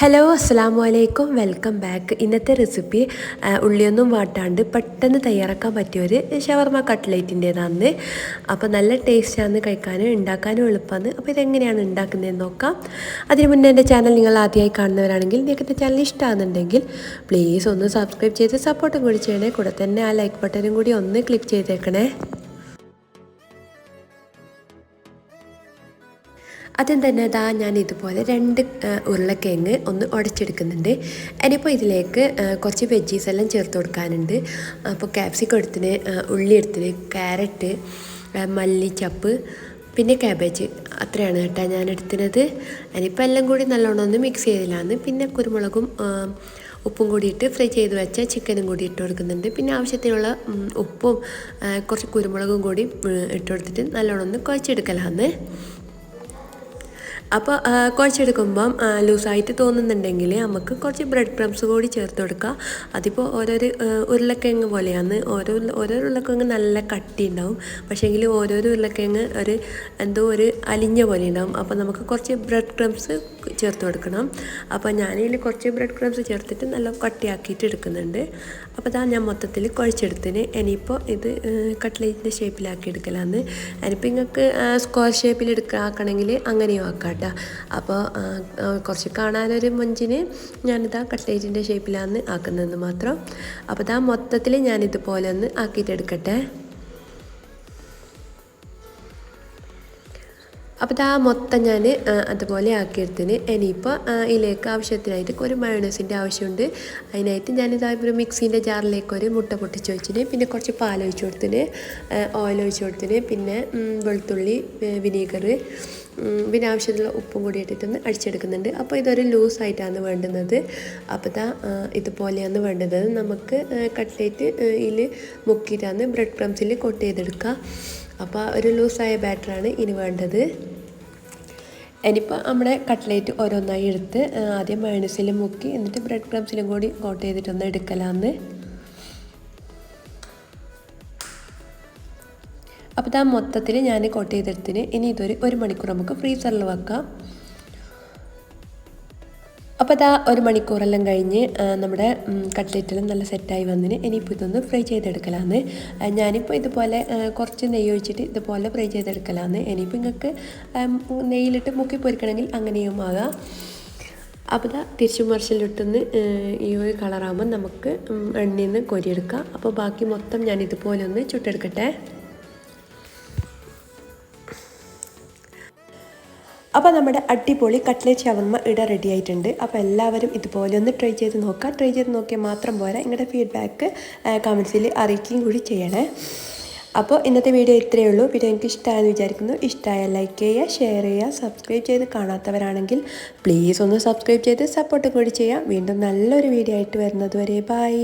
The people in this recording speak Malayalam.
ഹലോ അസ്സാം വലൈക്കും വെൽക്കം ബാക്ക് ഇന്നത്തെ റെസിപ്പി ഉള്ളിയൊന്നും വാട്ടാണ്ട് പെട്ടെന്ന് തയ്യാറാക്കാൻ പറ്റിയൊരു ഷവർമ കട്ട്ലേറ്റിന്റേതാണ് അപ്പോൾ നല്ല ടേസ്റ്റാണ് കഴിക്കാനും ഉണ്ടാക്കാനും എളുപ്പമാണ് അപ്പോൾ ഇതെങ്ങനെയാണ് ഉണ്ടാക്കുന്നതെന്ന് നോക്കാം. അതിന് മുന്നേ എന്റെ ചാനൽ നിങ്ങൾ ആദ്യമായി കാണുന്നവരാണെങ്കിൽ നിങ്ങൾക്ക് എന്റെ ചാനൽ ഇഷ്ടമാണെന്നുണ്ടെങ്കിൽ പ്ലീസ് ഒന്ന് സബ്സ്ക്രൈബ് ചെയ്ത് സപ്പോർട്ടും കൂടി ചെയ്യണേ. കൂടെ തന്നെ ആ ലൈക്ക് ബട്ടനും കൂടി ഒന്ന് ക്ലിക്ക് ചെയ്തേക്കണേ. ആദ്യം തന്നെ ഇതാ ഞാൻ ഇതുപോലെ രണ്ട് ഉരുളക്കിഴങ്ങ് ഒന്ന് ഉടച്ചെടുക്കുന്നുണ്ട്. ഇനിയിപ്പോൾ ഇതിലേക്ക് കുറച്ച് വെജീസ് എല്ലാം ചേർത്ത് കൊടുക്കാനുണ്ട്. അപ്പോൾ ക്യാപ്സിക്കം എടുത്തിന് ഉള്ളി എടുത്തിന് ക്യാരറ്റ് മല്ലിച്ചപ്പ് പിന്നെ ക്യാബേജ് അത്രയാണ് കേട്ടോ ഞാൻ എടുത്തിരുന്നത് ഇനിയിപ്പോൾ എല്ലാം കൂടി നല്ലോണം ഒന്ന് മിക്സ് ചെയ്തില്ലാന്ന് പിന്നെ കുരുമുളകും ഉപ്പും കൂടിയിട്ട് ഫ്രൈ ചെയ്ത് വെച്ച ചിക്കനും കൂടി ഇട്ട് കൊടുക്കുന്നുണ്ട്. പിന്നെ ആവശ്യത്തിനുള്ള ഉപ്പും കുറച്ച് കുരുമുളകും കൂടി ഇട്ട് കൊടുത്തിട്ട് നല്ലോണം ഒന്ന് കുഴച്ചെടുക്കലാണ് അപ്പോൾ കുഴച്ചെടുക്കുമ്പം ലൂസായിട്ട് തോന്നുന്നുണ്ടെങ്കിൽ നമുക്ക് കുറച്ച് ബ്രെഡ് ക്രംസ് കൂടി ചേർത്ത് കൊടുക്കുക അതിപ്പോൾ ഓരോരു ഉരുളക്കിഴങ്ങ് പോലെയാണ്. ഓരോ ഓരോ ഉരുളക്കിഴങ്ങ് നല്ല കട്ടി ഉണ്ടാവും പക്ഷേങ്കിൽ ഓരോരോ ഉരുളക്കിഴങ്ങ് ഒരു എന്തോ ഒരു അലിഞ്ഞ പോലെ ഉണ്ടാവും അപ്പോൾ നമുക്ക് കുറച്ച് ബ്രെഡ് ക്രംസ് ചേർത്ത് കൊടുക്കണം. അപ്പോൾ ഞാനിതിൽ കുറച്ച് ബ്രെഡ് ക്രംസ് ചേർത്തിട്ട് നല്ല കട്ടിയാക്കിയിട്ട് എടുക്കുന്നുണ്ട്. അപ്പോൾ ഇതാ ഞാൻ മൊത്തത്തിൽ കുഴച്ചെടുത്തിന് ഇനിയിപ്പോൾ ഇത് കട്ട്ലേറ്റിന്റെ ഷേപ്പിലാക്കി എടുക്കലാന്ന്. ഇനിയിപ്പോൾ നിങ്ങൾക്ക് സ്ക്വയർ ഷേപ്പിൽ എടുക്കാക്കണമെങ്കിൽ അങ്ങനെയും ആക്കാം കേട്ടോ. അപ്പോൾ കുറച്ച് കാണാനൊരു മുഞ്ചിന് ഞാനിതാ കട്ട്ലേറ്റിന്റെ ഷേപ്പിലാണ് ആക്കുന്നതെന്ന് മാത്രം. അപ്പോൾ ഇതാ മൊത്തത്തിൽ ഞാനിതുപോലെ ഒന്ന് ആക്കിയിട്ടെടുക്കട്ടെ. അപ്പോൾ ഇതാ മൊത്തം ഞാൻ അതുപോലെ ആക്കിയെടുത്തിന് ഇനിയിപ്പോൾ ഇതിലേക്ക് ആവശ്യത്തിനായിട്ട് ഒരു മയണസിന്റെ ആവശ്യമുണ്ട്. അതിനായിട്ട് ഞാനിതാ ഒരു മിക്സീന്റെ ജാറിലേക്ക് ഒരു മുട്ട പൊട്ടിച്ച് വെച്ചിന് പിന്നെ കുറച്ച് പാൽ ഒഴിച്ചു കൊടുത്തിന് ഓയിൽ ഒഴിച്ചു കൊടുത്തിന് പിന്നെ വെളുത്തുള്ളി വിനീഗർ പിന്നെ ആവശ്യത്തിലുള്ള ഉപ്പും കൂടി ഇട്ടിട്ടൊന്ന് അടിച്ചെടുക്കുന്നുണ്ട്. അപ്പോൾ ഇതൊരു ലൂസായിട്ടാണ് വേണ്ടുന്നത്. അപ്പോൾ ഇതാ ഇതുപോലെയാണ് വേണ്ടത് നമുക്ക് കട്ട്ലേറ്റ് ഇതിൽ മുക്കിയിട്ടാണ് ബ്രെഡ് ക്രംസിൽ കൊട്ട് ചെയ്തെടുക്കുക അപ്പോൾ ഒരു ലൂസായ ബാറ്ററാണ് ഇനി വേണ്ടത്. ഇനിയിപ്പോൾ നമ്മുടെ കട്ട്ലേറ്റ് ഓരോന്നായി എടുത്ത് ആദ്യം മയണസിലും മുക്കി എന്നിട്ട് ബ്രെഡ് ക്രംസിലും കൂടി കോട്ട് ചെയ്തിട്ടൊന്ന് എടുക്കലാന്ന്. അപ്പോൾ ഇതാ മൊത്തത്തിൽ ഞാൻ കോട്ട് ചെയ്തെടുത്തിന്. ഇനി ഇതൊരു ഒരു മണിക്കൂർ നമുക്ക് ഫ്രീസറിൽ വെക്കാം. അപ്പോൾ ഇതാ ഒരു മണിക്കൂറെല്ലാം കഴിഞ്ഞ് നമ്മുടെ കട്ട്ലെറ്റെല്ലാം നല്ല സെറ്റായി വന്നിന്. ഇനിയിപ്പോൾ ഇതൊന്ന് ഫ്രൈ ചെയ്തെടുക്കലാന്ന്. ഞാനിപ്പോൾ ഇതുപോലെ കുറച്ച് നെയ്യ് ഒഴിച്ചിട്ട് ഇതുപോലെ ഫ്രൈ ചെയ്തെടുക്കലാന്ന്. ഇനിയിപ്പോൾ നിങ്ങൾക്ക് നെയ്യിലിട്ട് മുക്കി പൊരിക്കണമെങ്കിൽ അങ്ങനെയും ആകാം. അപ്പോൾ ഇതാ തിരിച്ചു മറിച്ചിലിട്ടൊന്ന് ഈ ഒരു കളറാകുമ്പോൾ നമുക്ക് എണ്ണയിൽ നിന്ന് കൊരിയെടുക്കാം. അപ്പോൾ ബാക്കി മൊത്തം ഞാൻ ഇതുപോലെ ഒന്ന് ചുട്ടെടുക്കട്ടെ. അപ്പോൾ നമ്മുടെ അടിപൊളി കട്ട്ലേറ്റ് ഷവർമ്മ ഇട റെഡി ആയിട്ടുണ്ട്. അപ്പോൾ എല്ലാവരും ഇതുപോലെ ഒന്ന് ട്രൈ ചെയ്ത് നോക്കുക. ട്രൈ ചെയ്ത് നോക്കിയാൽ മാത്രം പോരാ. നിങ്ങളുടെ ഫീഡ്ബാക്ക് കമൻസിൽ അറിയിക്കുകയും കൂടി ചെയ്യണേ. അപ്പോൾ ഇന്നത്തെ വീഡിയോ ഇത്രയേ ഉള്ളൂ. വീഡിയോ എനിക്ക് ഇഷ്ടമായെന്ന് വിചാരിക്കുന്നു. ഇഷ്ടമായ ലൈക്ക് ചെയ്യുക ഷെയർ ചെയ്യുക സബ്സ്ക്രൈബ് ചെയ്ത് കാണാത്തവരാണെങ്കിൽ പ്ലീസ് ഒന്ന് സബ്സ്ക്രൈബ് ചെയ്ത് സപ്പോർട്ടും കൂടി ചെയ്യുക. വീണ്ടും നല്ലൊരു വീഡിയോ ആയിട്ട് വരുന്നത് വരെ ബൈ